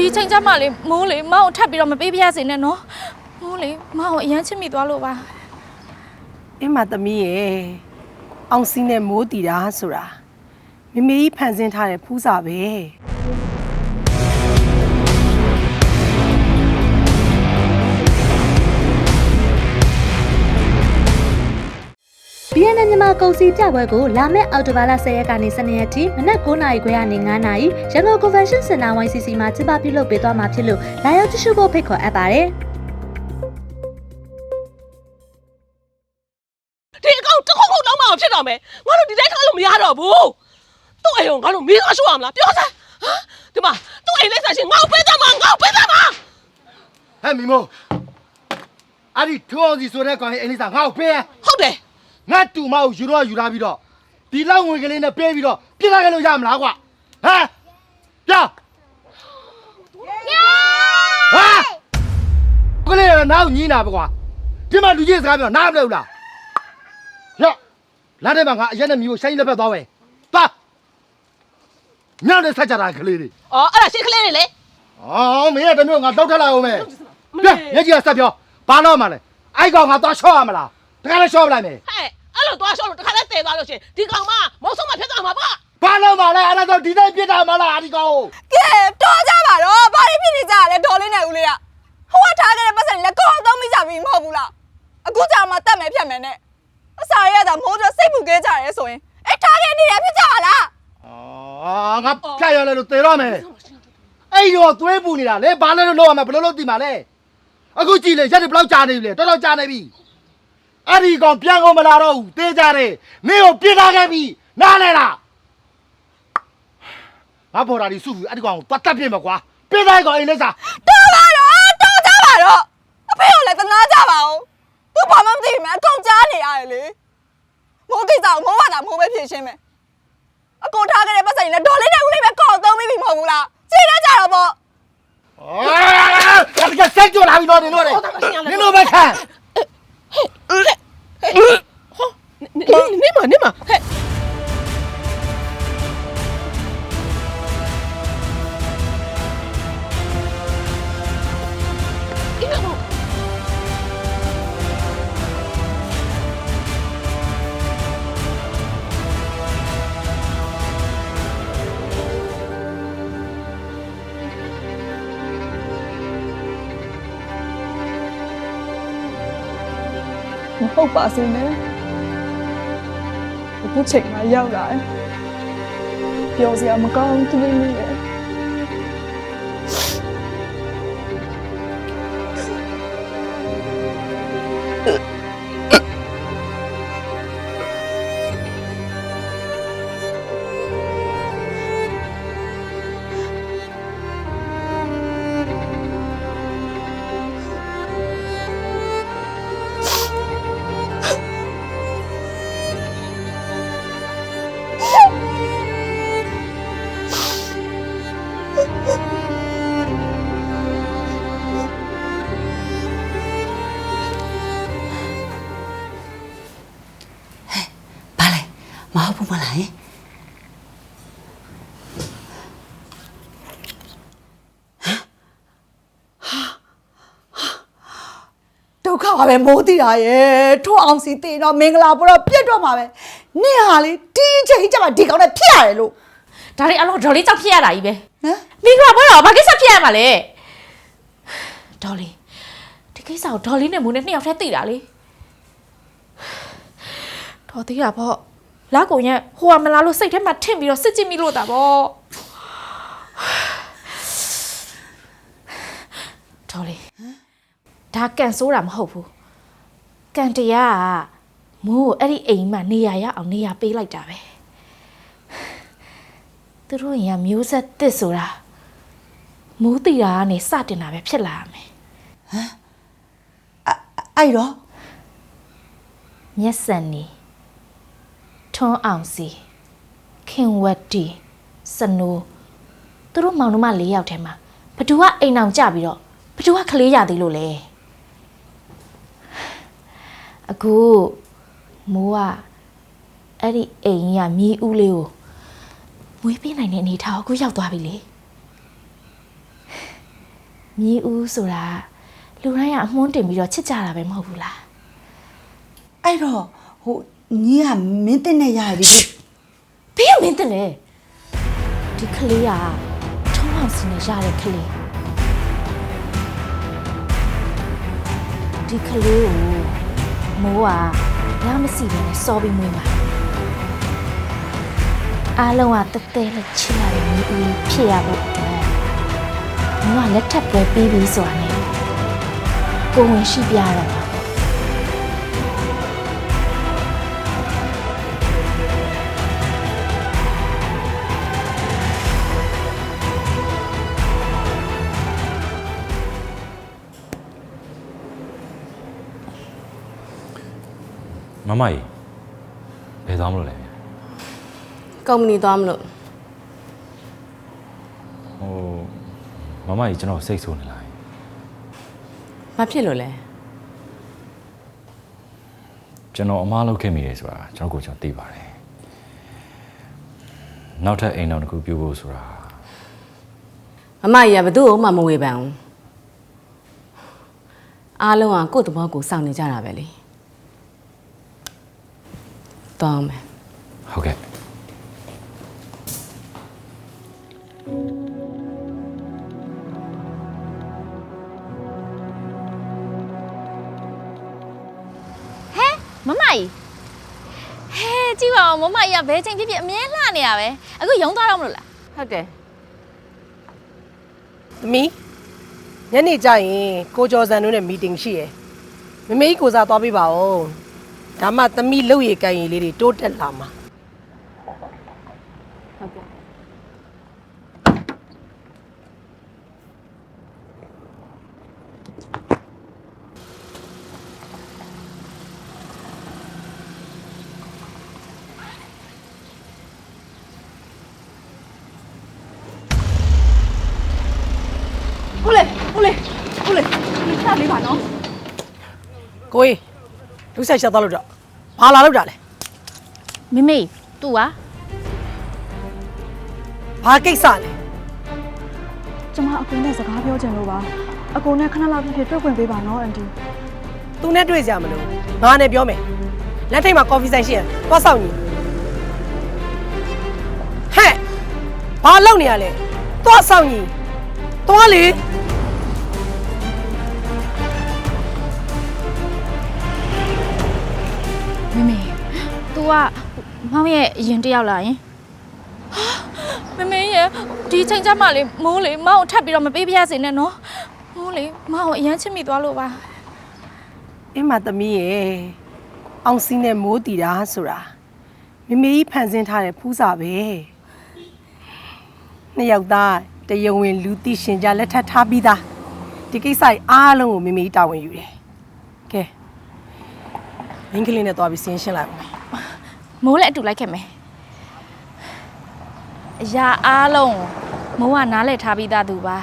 ဒီချိန်ကျမှလေမိုးလေမောင်ကိုထပ်ပြီးတော့မပေးပြရစေနဲ့နော်မိုးလေမောင်ကိုအရန်ချစ်မိသွားလို့ပါအင်းမသမီးရဲ့အောင်စီးနဲ့မိုးတီတာဆိုတာမမေကြီးဖန်ဆင်းထားတဲ့ဖူးစာပဲ။ BNN မြန်မာကုန်စည်ပြပွဲကိုလာမယ့်အောက်တိုဘာလ10ရက်ကနေ12ရက်ထိမနက်9:00နာရီခွဲကနေ9:00နာရီရန်ကုန် Convention Center YCC မှာကျင်းပပြုလုပ်ပေးသွားမှာဖြစ်လို့လာရောက်ကြည့်ရှုဖို့ဖိတ်ခေါ်အပ်ပါတယ်။ဒီအကောင့်တစ်ခုခုလုံးမအောင်ဖြစ်တော့မယ်ငါတို့ဒီတိုင်းထားလို့မရတော့ဘူးသူ့အိမ်ကိုငါတို့မင်းသားရှိုးအောင်လားပြောစမ်းဟမ်ဒီမှာသူ့အိမ်လိုက်စားရှင်ငါ့ကိုပေးသားမငါ့ကိုပေးသားမဟဲ့မိမို့အဲ့ဒီထွန်းအောင်စီဆိုတဲ့ကောင်ရဲ့အိမ်လေးစားငါ့ကိုပေးရဟုတ်တယ် ငါတူမကိုယူတော့ယူလာပြီးတော့ဒီလောက်ငွေကလေးနဲ့ပေးပြီးတော့ပြစ်လိုက်ခဲ့လို့ရမလားကွာဟမ်ပြဟာကလေးကနောက်ညီးနာပဲကွာဒီမှာလူကြီးစကားပြောနားမလဲဘူးလားရော့လာတဲ့မှာငါအရက်နဲ့မျိုးရှိုင်းလက်ဖက်သွားပဲသွားညနေဆက်ကြတာကလေးတွေအော်အဲ့ဒါရှင်းကလေးနေလေအော်မင်းကတမျိုးငါတောက်ထက်လာအောင်မယ်ပြညကြီးကဆက်ပြောဘာလို့မှလဲအဲ့ကောင်ငါသွားချော့ရမလား တခါလဲချော့ပလိုက်မယ်ဟဲ့အဲ့လိုသွားရှော့လို့တစ်ခါလဲတည်သွားလို့ရှင်ဒီကောင်မမောင်ဆုံးမဖြစ်သွားမှာပါဘာလို့မှလဲအဲ့ဒါတော့ဒီတိုင်းပြစ်တာမလားအဒီကောင်ကဲတော်ကြပါတော့ဘာလို့ဖြစ်နေကြရလဲဒေါ်လေးနဲ့ဦးလေးကဟိုကထားခဲ့တဲ့ပတ်စံလက်ကောအသုံးမိကြပြီမဟုတ်ဘူးလားအခုကြာမှတတ်မယ်ဖြတ်မယ်နဲ့အစာရရတာမိုးတော့စိတ်ပူခဲ့ကြရဲဆိုရင်အဲ့ထားခဲ့နေရဖြစ်ကြပါလားအာငါဖြတ်ရလဲလို့သေတော့မယ်အဲ့တော့သွေးပူနေတာလေဘာလဲလို့လောက်ရမှာဘယ်လိုလုပ်တည်မှာလဲအခုကြည့်လေရက်တွေဘယ်လောက်ကြာနေပြီလဲတော်တော်ကြာနေပြီ အဲ့ဒီကောင်ပြန်ကုန်မလာတော့ဘူးတေးကြတယ်မင်းကိုပြစ်ထားခဲ့ပြီနားလဲလားငါပေါ်တာဒီစုပြီအဲ့ဒီကောင်ကိုသွားတက်ပြစ်မှာကွာပြစ်လိုက်ကောင်အိမ်လေးစားတော်ပါတော့တော်ကြပါတော့အဖေကိုလည်းသနာကြပါအောင်သူဘာမှမသိဘူးမအကုန်ကြားနေရတယ်လေမိုးကိစ္စကိုမိုးဝတာမိုးပဲဖြေရှင်းမယ်အကုန်ထားခဲ့တဲ့ပတ်စံနဲ့ဒေါ်လေးနဲ့ဦးလေးပဲကောအသုံးမိပြီမဟုတ်ဘူးလားခြေနဲ့ကြတော့ပေါ့အာဒါကစိတ်ကြလာပြီတော့နင်တို့လေနင်တို့ပဲခံ နေမနေမဟဲ့ မဟုတ်ပါစေနဲ့အခုချိန်မှရောက်လာတယ်ပြောစရာမကောင်းသူလေးလေး မဟုတ်ဘူးမလားယင်ဒုက္ခပါပဲမိုးတိတာရဲ့ထို့အောင်စီတည်တော့မင်္ဂလာပေါ်တော့ပြတ်တော့မှာပဲနင့်ဟာလေဒီအချိန်ကြီးကျမှဒီကောင်နဲ့ဖြစ်ရတယ်လို့ဒါတွေအလုံးဒေါ်လေးကြောက်ဖြစ်ရတာကြီးပဲဟမ်မိကဘာတော့ဘာကိစ္စဖြစ်ရမှာလဲဒေါ်လေးဒီကိစ္စကိုဒေါ်လေးနဲ့မိုးနဲ့နှစ်ယောက်တည်းသိတာလေဒေါ်သေးတာပေါ့ လောက်ကုန်ရက်ဟိုကမလာလို့စိတ်ထဲမှာထင့်ပြီးတော့စစ်ကြည့်မိလို့တာပေါ့ဒေါ်လေးဒါကန်ဆိုးတာမဟုတ်ဘူးကန်တရားကမိုးကိုအဲ့ဒီအိမ်မှာနေရရအောင်နေရပေးလိုက်တာပဲသူတို့ရင်ကမျိုးဆက်တစ်ဆိုတာမူးတီတာကနေစတင်တာပဲဖြစ်လာရမယ်အဲ့တော့မျက်စံနီ ထွန်းအောင်စီခင်ဝတ်တီစနိုးသူတို့မောင်နှမ၄ယောက်ထဲမှာဘသူကအိမ်အောင်ကြပြီးတော့ဘသူကကလေးရသေးလို့လဲအခုမိုးကအဲ့ဒီအိမ်ကြီးကမြေဦးလေးကိုမွေးပေးနိုင်တဲ့အနေထားကိုအခုရောက်သွားပြီလေညီဦးဆိုတာလူတိုင်းကအမွှန်းတင်ပြီးတော့ချစ်ကြတာပဲမဟုတ်ဘူးလားအဲ့တော့ဟို ညီကမင်းတင်နဲ့ရတယ်ဒီဘေးကမင်းတင်လေဒီကလေးကထုံးအောင်စနေရတဲ့ကလေးဒီကလေးကိုမိုးကလမ်းမစီဘဲနဲ့စောပြီးမွေးမှာအားလုံးကတဲတဲနဲ့ချစ်ရတဲ့ညီဦးဖြစ်ရဖို့အတွက်မိုးကလက်ထပ်ပွဲပြီးပြီဆိုတာနဲ့ကိုဝင်ရှိပြရတော့ မှာမမကြီးဘယ်သွားမလို့လဲကုမ္ပဏီသွားမလို့ဟိုမမကြီးကျွန်တော်စိတ်ဆိုးနေလားမဖြစ်လို့လဲကျွန်တော်အမားလုပ်ခဲ့မိတယ်ဆိုတာကျွန်တော်ကိုကျွန်တော်သိပါတယ်နောက်ထပ်အိမ်တော်တစ်ခုပြုဖို့ဆိုတာမမကြီးကဘသူ့ကိုမှမဝေဖန်ဘူးအားလုံးကကိုယ့်သဘောကိုစောင့်နေကြတာပဲလေ တောင်းမယ်ဟုတ်ကဲ့မမကြီးဟဲကြည့်ပါဦးမမကြီးကဘယ်ချိန်ဖြစ်ဖြစ်အမြဲလှနေရပဲအခုရုံသွားတော့မလို့လားဟုတ်တယ်သမီးညနေကျရင်ကိုကျော်စံတို့နဲ့မီတင်ရှိရယ်မမေကြီးကိုစားသွားပေးပါဦး ဒါမှသမီးလှုပ်ရည်ကန်ရည်လေးတွေတိုးတက်လာမှာဟုတ်ကဲ့ဟုတ်လေဟုတ်လေဟုတ်လေဒီစားလေးပါနော်ကိုကြီး လူဆက်ချက်သွားလို့တော့ဘာလာလို့တာလဲမမေသူ့ကဘာကိစ္စလဲကျမအကူနဲ့စကားပြောချင်လို့ပါအကူနဲ့ခဏလောက်ဖြစ်ဖြစ်တွေ့ခွင့်ပေးပါနော်အန်တီသူနဲ့တွေ့ကြမလို့ငါနဲ့ပြောမယ်လက်ထိတ်မှာကော်ဖီဆိုင်ရှိရသွားဆောင်ညီဟဲ့ဘာလုပ်နေရလဲသွားဆောင်ညီသွားလေ ကမောင်ရဲ့အရင်တယောက်လာရင်မမေရဲ့ဒီချိန်ကျမှလေမိုးလေမောင်ကိုထပ်ပြီးတော့မပေးပြရစေနဲ့နော်မိုးလေမောင်ကိုအရင်ချစ်မိသွားလို့ပါအင်းမသမီးရဲ့အောင်စီနဲ့မိုးတီတာဆိုတာမမေကြီးဖန်ဆင်းထားတဲ့ဖူးစာပဲနှစ်ယောက်သားတယုံဝင်လူသိရှင်ကြလက်ထပ်ထားပြီးသားဒီကိစ္စကြီးအားလုံးကိုမမေကြီးတာဝန်ယူတယ်ကဲမင်းကလေးနဲ့သွားပြီးဆင်းရှင်းလိုက်အောင် မိုးလည်းအတူလိုက်ခဲ့မယ်အရာအားလုံးကိုမိုးကနားလဲထားပြီးသားသူပါ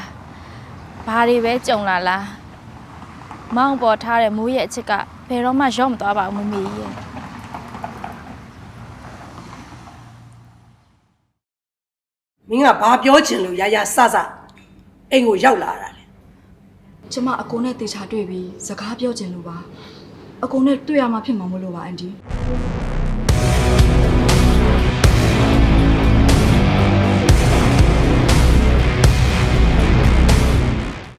ဘာတွေပဲကြုံလာလားမောင်ပေါ်ထားတဲ့မိုးရဲ့အချစ်ကဘယ်တော့မှရော့မသွားပါဘူးမမေကြီးရဲ့မင်းကဘာပြောချင်လို့ရရဆဆအိမ်ကိုရောက်လာတာလေကျမအကူနဲ့တေချာတွေ့ပြီးစကားပြောချင်လို့ပါအကူနဲ့တွေ့ရမှဖြစ်မှာမလို့ပါအန်တီ